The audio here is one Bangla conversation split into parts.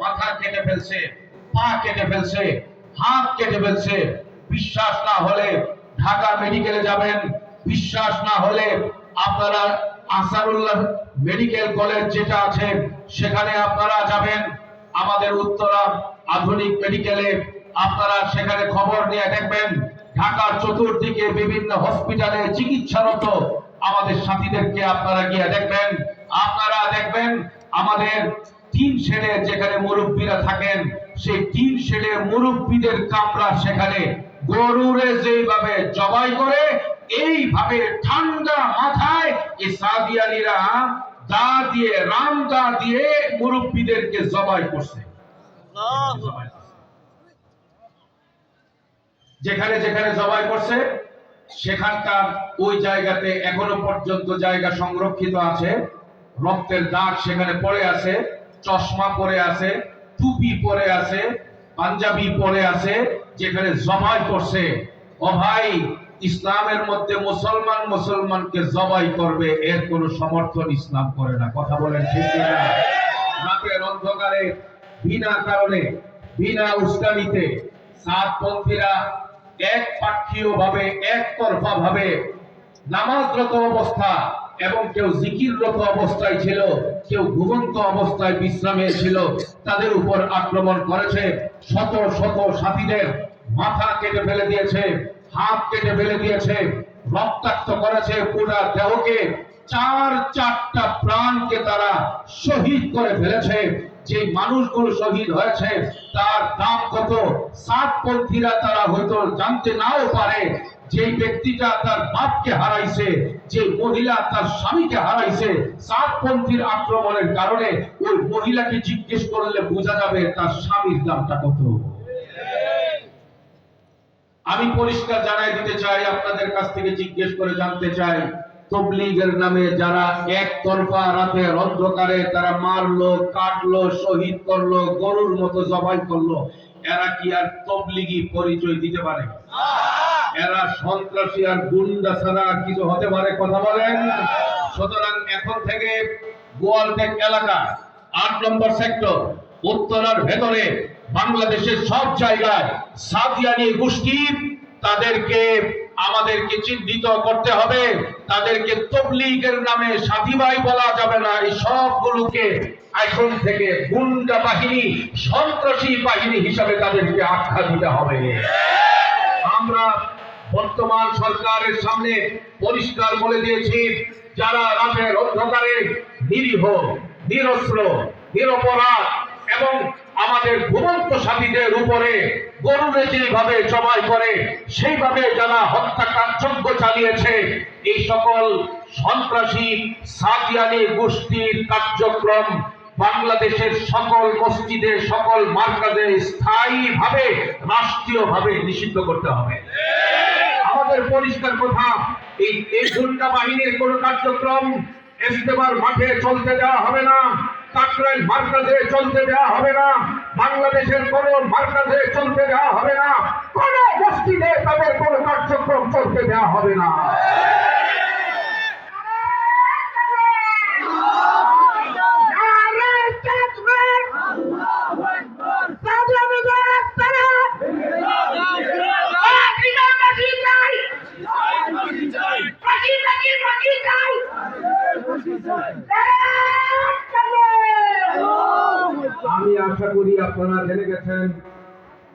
মাথা কেটে ফেলছে, পা কেটে ফেলছে, হাত কেটে ফেলছে। বিশ্বাস না হলে ঢাকা মেডিকেলে যাবেন। বিশ্বাস না হলে আপনারা আসারুল্লাহ মেডিকেল কলেজ যেটা আছে, সেখানে আপনারা যাবেন। আমাদের উত্তরা আধুনিক মেডিকেলে আপনারা সেখানে খবর নিয়ে দেখবেন। ঢাকার চতুর্দিকে বিভিন্ন হসপিটালে চিকিৎসারত আমাদের সাথীদেরকে আপনারা গিয়ে দেখবেন। আপনারা দেখবেন আমাদের তিন শেডে যেখানে মুরব্বীরা থাকেন সেই তিন শেডে মুরব্বীদের কামরা সেখানে গরুরে যেভাবে জবাই করে এইভাবে ঠান্ডা মাথায় এই সাদিয়ানিরা দা দিয়ে রাম দা দিয়ে মুরব্বীদেরকে জবাই করছে। যেখানে যেখানে জবাই করছে সেখানকার ওই জায়গাতে এখনও পর্যন্ত জায়গা সংরক্ষিত আছে রক্তের দাগ সেখানে পড়ে আছে। চশমা পরে আছে, টুপি পরে আছে, পাঞ্জাবি পরে আছে, যেখানে জবাই করছে। ও ভাই, ইসলামের মধ্যে মুসলমান মুসলমানকে জবাই করবে, এর কোনো সমর্থন ইসলাম করে না। কথা বলেন ঠিক রাতের অন্ধকারে, বিনা কারণে, বিনা উস্কানিতে সাতপন্থীরা এক পাক্ষীয় ভাবে একতরফা ভাবে নামাজরত অবস্থা এবং কেউ জিকিররত অবস্থায় ছিল, কেউ ঘুমন্ত অবস্থায় বিশ্রামে ছিল, তাদের উপর আক্রমণ করেছে, শত শত সাথীদের মাথা কেটে ফেলে দিয়েছে, হাত কেটে ফেলে দিয়েছে, রক্তাক্ত করেছে পুরা দেহকে। চার চারটা প্রাণকে তারা শহীদ করে ফেলেছে। যে মানুষগুলো শহীদ হয়েছে, তার দাম কত? সাতপন্থীরা তারা হয়তো জানতে নাও পারে যে ব্যক্তিটা তার বাপকে হারাইছে, যে মহিলা তার স্বামীকে হারাইছে, সাতপন্থীর আক্রমণের কারণে ওই মহিলাকে জিজ্ঞেস করলে বোঝা যাবে তার স্বামীর দামটা কত। আমি পরিষ্কার জানাই দিতে চাই, আপনাদের কাছ থেকে জিজ্ঞেস করে জানতে চাই, তবলিগের নামে যারা একতরফা রাতের অন্ধকারে তারা মারলো, কাটলো, শহীদ করল, গরুর মতো জবাই করল, এরা কি আর তবলিগি পরিচয় দিতে পারে? এরা সন্ত্রাসী আর গুন্ডা ছাড়া কিছু হতে পারে, কথা বলেন। সুতরাং এখন থেকে গোয়ালটেক এলাকা, আট নম্বর সেক্টর উত্তরার ভেতরে, বাংলাদেশের সব জায়গায় সাদিয়ানি গোষ্ঠী, তাদেরকে আমাদেরকে চিহ্নিত করতে হবে। তাদেরকে তবলিগের নামে সাথী ভাই বলা যাবে না। এই সবগুলোকে এখন থেকে গুন্ডা বাহিনী, সন্ত্রাসী বাহিনী হিসাবে তাদেরকে আখ্যা দিতে হবে। আমরা বর্তমান সরকারের সামনে পরিষ্কার বলে দিয়েছি, যারা রাতের অন্ধকারে নিরীহ, নিরস্ত্র, নিরপরাধ এবং আমাদের ঘুমন্ত সাথীদের উপরে গরুরে যেভাবে জবাই করে, সেইভাবে যারা হত্যাকার্যজ্ঞ চালিয়েছে, এই সকল সন্ত্রাসী, সাদিয়ানি গোষ্ঠীর কার্যক্রম বাংলাদেশের সকল মসজিদে সকল মার্কাজে স্থায়ীভাবে, রাষ্ট্রীয়ভাবে নিষিদ্ধ করতে হবে। আমাদের পরিষ্কার কথা, এই এই বাহিনীর কোন কার্যক্রম ইস্তেমার মাঠে চলতে দেওয়া হবে না, কাকরাইল মার্কাজে চলতে দেওয়া হবে না, বাংলাদেশের কোন মার্কাজে চলতে দেওয়া হবে না, কোন মসজিদে তাদের কোন কার্যক্রম চলতে দেওয়া হবে না। আমি আশা করি আপনারা জেনে গেছেন,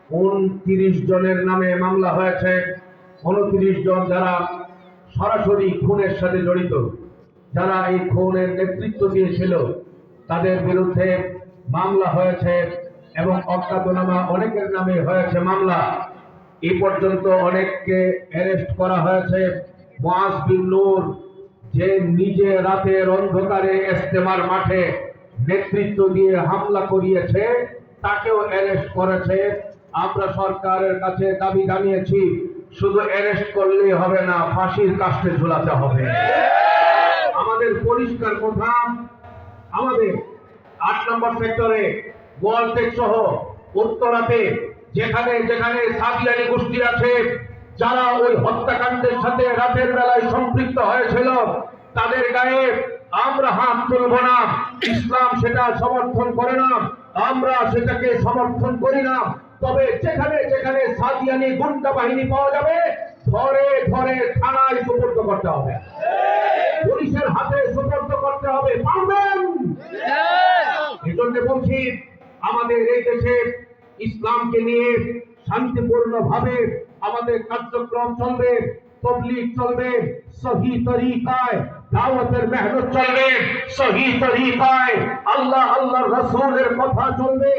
উনত্রিশ জনের নামে মামলা হয়েছে। উনত্রিশ জন যারা সরাসরি খুনের সাথে জড়িত, যারা এই খুনের নেতৃত্ব দিয়েছিল, তাদের বিরুদ্ধে মামলা হয়েছে এবং অজ্ঞাতনামা অনেকের নামে হয়েছে মামলা। এ পর্যন্ত অনেককে অ্যারেস্ট করা হয়েছে। মোয়াজ বিন নূর যে নিজে রাতের অন্ধকারে ইস্তেমার মাঠে নেতৃত্ব দিয়ে হামলা করিয়েছে, তাকেও অ্যারেস্ট করেছে। আমরা সরকারের কাছে দাবি জানিয়েছি, শুধু অ্যারেস্ট করলেই হবে না, ফাঁসির কাস্টে ঝুলাতে হবে। আমাদের পরিষ্কার কথা, আমাদের আট নম্বর সেক্টরে গোয়ালটেক সহ উত্তরাতে যেখানে যেখানে সাদিয়ানি গোষ্ঠী আছে যারা ওই হত্যাকাণ্ডের সাথে রাতের বেলায় সম্পৃক্ত হয়েছিল, তাদের গায়ে আমরা হাত তুলব না, ইসলাম সেটা সমর্থন করে না, আমরা সেটাকে সমর্থন করি না। তবে যেখানে যেখানে সাদিয়ানি গুন্ডা বাহিনী পাওয়া যাবে, ধরে ধরে থানায় সুপর্দ করতে হবে। পুলিশের হাতে সুপর্দ করতে হবে পারবেন এই জন্য বলছি, আমাদের এই দেশে ইসলামকে নিয়ে শান্তিপূর্ণ ভাবে আমাদের কার্যক্রম চলবে তবলিগ চলবে সহি তরিকায় দাওয়াতের মেহনত চলবে সহি তরিকায় আল্লাহ আল্লাহ রসুলের কথা চলবে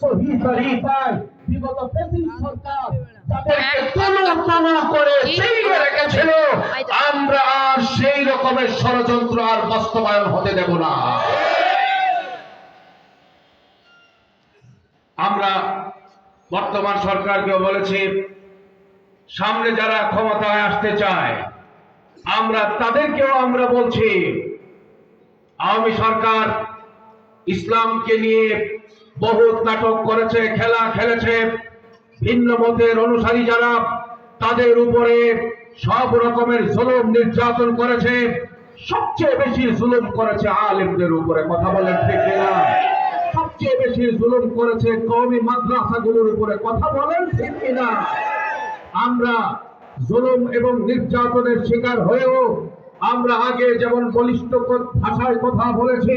সহি তরিকায়। বিগত ব্রিটিশ সরকার যাদেরকে করে রেখেছিল আমরা আর সেই রকমের ষড়যন্ত্র আর বাস্তবায়ন হতে দেব না। আমরা বর্তমান সরকারকেও বলেছি সামনে যারা ক্ষমতায় আসতে চায়, আমরা তাদেরকেও আমরা বলছি, আওয়ামী সরকার ইসলামকে নিয়ে বহুত নাটক করেছে, খেলা খেলেছে, ভিন্ন মতের অনুসারী যারা, তাদের উপরে সব রকমের জুলুম নির্যাতন করেছে, সবচেয়ে বেশি জুলুম করেছে আলেমদের উপরে, কথা বলেন ঠিক কিনা? সবচেয়ে বেশি জুলুম করেছে কওমি মাদ্রাসাগুলোর উপরে, কথা বলেন ঠিক কিনা? আমরা জুলুম এবং নির্যাতনের শিকার হয়েও আমরা আগে যেমন বলিষ্ঠ ভাষায় কথা বলেছি,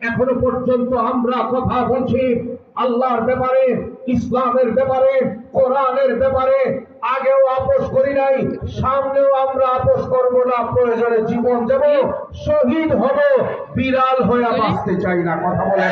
এখনও পর্যন্ত আমরা কথা বলছি আল্লাহর ব্যাপারে, ইসলামের ব্যাপারে, কোরআনের ব্যাপারে আগেও আপোষ করি নাই, সামনেও আমরা আপোষ করব না, প্রয়োজনে জীবন দেব, শহীদ হব, বিড়াল হয়ে বাঁচতে চাই না, কথা বলে?